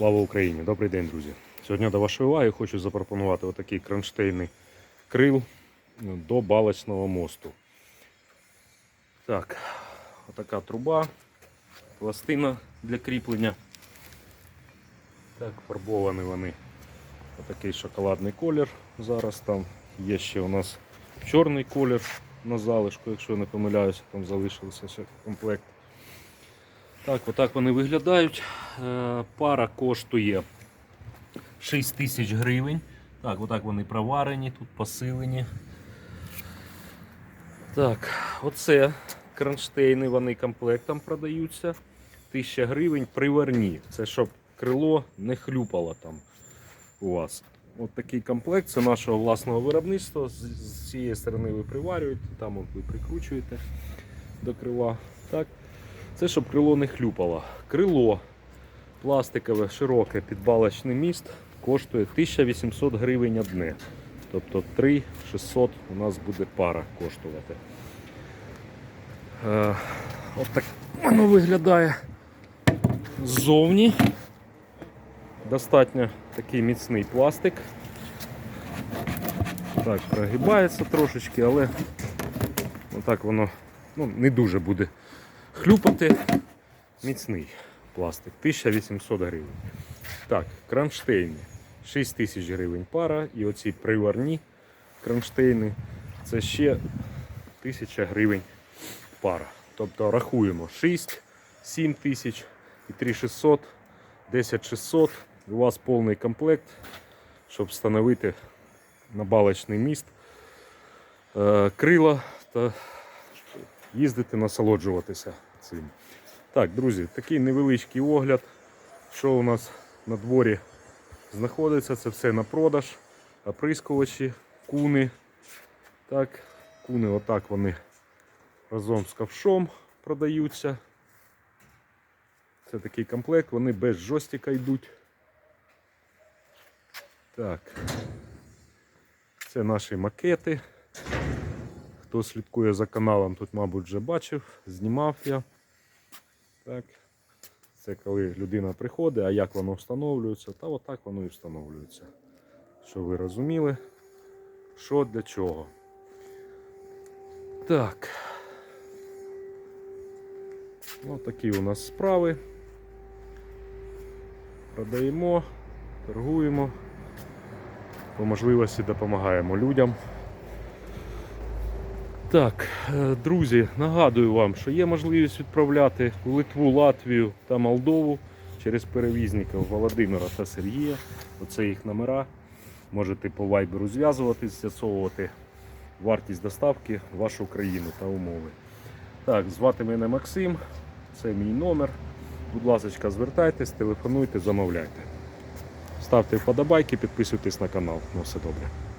Слава Україні! Добрий день, друзі! Сьогодні до вашої уваги хочу запропонувати отакий кронштейний крил до балочного мосту. Так, отака труба, пластина для кріплення. Так, фарбовані вони отакий шоколадний колір. Зараз там є ще у нас чорний колір на залишку, якщо я не помиляюся, там залишився ще комплект. Так, отак вони виглядають. Е, Пара коштує 6 тисяч гривень. Так, отак вони проварені, тут посилені. Так, оце кронштейни, вони комплектом продаються. 1000 гривень приварні. Це щоб крило не хлюпало там у вас. От такий комплект, це нашого власного виробництва. З, цієї сторони ви приварюєте, там от ви прикручуєте до крила. Так. Це щоб крило не хлюпало. Крило пластикове, широке, підбалочний міст коштує 1800 гривень одне. Тобто 3600 у нас буде пара коштувати. Е, от так воно виглядає ззовні. Достатньо такий міцний пластик. Так, прогибається трошечки, але отак воно ну, не дуже буде хлюпати. Міцний пластик. 1800 гривень. Так, кронштейни. 6 тисяч гривень пара. І оці приварні кронштейни. Це ще 1000 гривень пара. Тобто рахуємо 6, 7 тисяч і 3600, 10600. У вас повний комплект, щоб встановити на балочний міст е, крила та їздити, насолоджуватися цим. Так, друзі, такий невеличкий огляд, що у нас на дворі знаходиться. Це все на продаж. Оприскувачі, куни. Так, куни отак вони разом з ковшом продаються. Це такий комплект, вони без жостика йдуть. Так. Це наші макети. Хто слідкує за каналом, тут, мабуть, вже бачив, знімав я. Так. Це коли людина приходить, а як воно встановлюється, та отак воно і встановлюється. Щоб ви розуміли, що для чого. Так. Ось такі у нас справи. Продаємо, торгуємо, по можливості допомагаємо людям. Так, е, друзі, нагадую вам, що є можливість відправляти у Литву, Латвію та Молдову через перевізників Володимира та Сергія. Оце їх номера. Можете по вайберу зв'язуватись, з'ясовувати вартість доставки в вашу країну та умови. Так, звати мене Максим, це мій номер. Будь ласка, звертайтесь, телефонуйте, замовляйте. Ставте вподобайки, підписуйтесь на канал. На все добре.